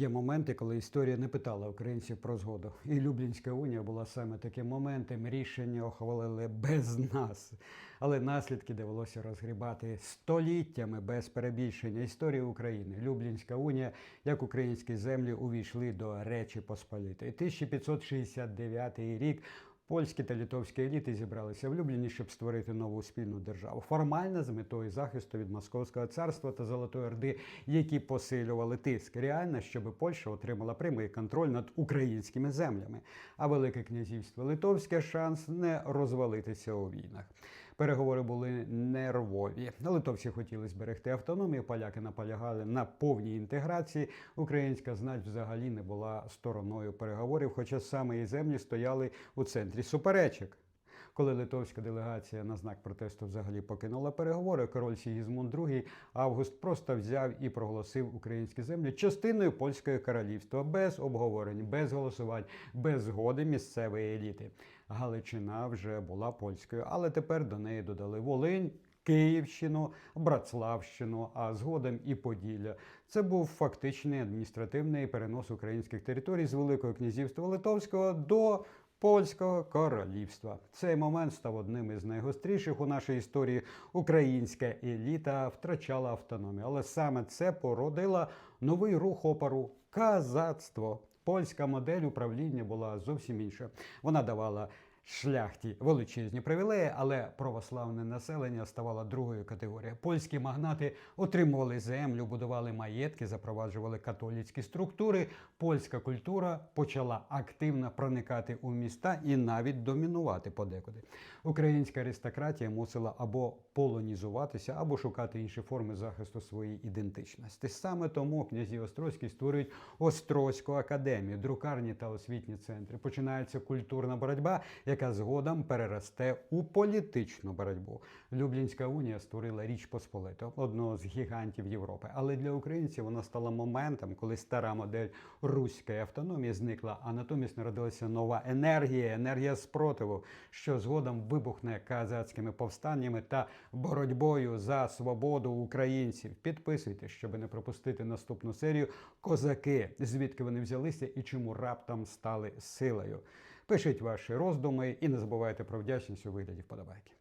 Є моменти, коли історія не питала українців про згоду. І Люблінська унія була саме таким моментом. Рішення ухвалили без нас. Але наслідки довелося розгрібати століттями без перебільшення історії України. Люблінська унія, як українські землі, увійшли до Речі Посполітої. 1569 рік. Польські та літовські еліти зібралися в Любліні, щоб створити нову спільну державу. Формально з метою захисту від Московського царства та Золотої Орди, які посилювали тиск. Реально, щоб Польща отримала прямий контроль над українськими землями. А Велике князівство Литовське шанс не розвалитися у війнах. Переговори були нервові. Литовці хотіли зберегти автономію, поляки наполягали на повній інтеграції. Українська знать взагалі не була стороною переговорів, хоча саме і землі стояли у центрі суперечок. Коли литовська делегація на знак протесту взагалі покинула переговори, король Сігізмунд II Август просто взяв і проголосив українські землі частиною польського королівства без обговорень, без голосувань, без згоди місцевої еліти. Галичина вже була польською, але тепер до неї додали Волинь. Київщину, Братславщину, а згодом і Поділля. Це був фактичний адміністративний перенос українських територій з Великого князівства Литовського до Польського королівства. Цей момент став одним із найгостріших у нашій історії. Українська еліта втрачала автономію, але саме це породило новий рух опору казацтво. Польська модель управління була зовсім інша. Вона давала шляхті величезні привілеї, але православне населення ставало другою категорією. Польські магнати отримували землю, будували маєтки, запроваджували католицькі структури. Польська культура почала активно проникати у міста і навіть домінувати подекуди. Українська аристократія мусила або полонізуватися, або шукати інші форми захисту своєї ідентичності. Саме тому князі Острозькі створюють Острозьку академію, друкарні та освітні центри. Починається культурна боротьба, яка згодом переросте у політичну боротьбу. Люблінська унія створила Річ Посполиту, одного з гігантів Європи. Але для українців вона стала моментом, коли стара модель руської автономії зникла, а натомість народилася нова енергія, енергія спротиву, що згодом вибухне казацькими повстаннями та боротьбою за свободу українців. Підписуйтесь, щоб не пропустити наступну серію Козаки, звідки вони взялися і чому раптом стали силою. Пишіть ваші роздуми і не забувайте про вдячність у вигляді вподобайки.